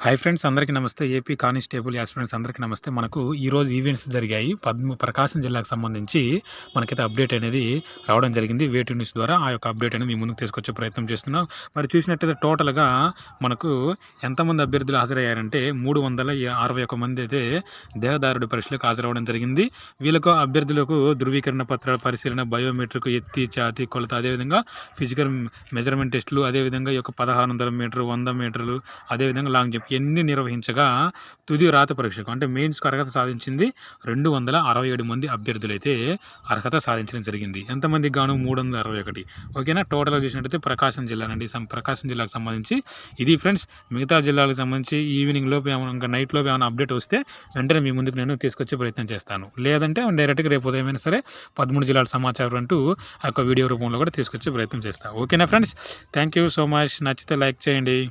Hi friends అందరికీ నమస్తే. AP constable aspirants అందరికీ నమస్తే. మనకు ఈరోజు ఈవెంట్స్ జరిగాయి. పద్మ ప్రకాశం జిల్లాకు సంబంధించి మనకైతే అప్డేట్ అనేది రావడం జరిగింది. వేటి న్యూస్ ద్వారా ఆ యొక్క అప్డేట్ అనేది మీ ముందుకు తీసుకొచ్చే ప్రయత్నం చేస్తున్నాం. మరి చూసినట్టయితే టోటల్గా మనకు ఎంతమంది అభ్యర్థులు హాజరయ్యారంటే మూడు వందల అరవై ఒక మంది అయితే దేహదారుడి పరీక్షలకు హాజరవ్వడం జరిగింది. వీళ్ళకు అభ్యర్థులకు ధృవీకరణ పత్రాల పరిశీలన బయోమెట్రిక్ ఎత్తి ఛాతి కొలత అదేవిధంగా ఫిజికల్ మెజర్మెంట్ టెస్టులు అదేవిధంగా ఈ యొక్క పదహారు వందల మీటర్లు వంద మీటర్లు అదేవిధంగా లాంగ్ జంప్ ఎన్ని నిర్వహించగా తుది రాత పరీక్షకు అంటే మెయిన్స్కు అర్హత సాధించింది రెండు వందల అరవై ఏడు మంది అభ్యర్థులైతే అర్హత సాధించడం జరిగింది. ఎంతమందికి గాను? మూడు వందల అరవై ఒకటి. ఓకేనా? టోటల్గా చూసినట్టయితే ప్రకాశం జిల్లా అండి ప్రకాశం జిల్లాకు సంబంధించి ఇది ఫ్రెండ్స్ మిగతా జిల్లాలకు సంబంధించి ఈవినింగ్ లోపు ఏమైనా ఇంకా నైట్ లోపు ఏమైనా అప్డేట్ వస్తే వెంటనే మీ ముందుకు నేను తీసుకొచ్చే ప్రయత్నం చేస్తాను. లేదంటే డైరెక్ట్గా రేపు ఉదయమైనా సరే పదమూడు జిల్లాల సమాచారం అంటూ ఆ యొక్క వీడియో రూపంలో కూడా తీసుకొచ్చే ప్రయత్నం చేస్తాను ఓకేనా friends? Thank you so much. నచ్చితే లైక్ చేయండి.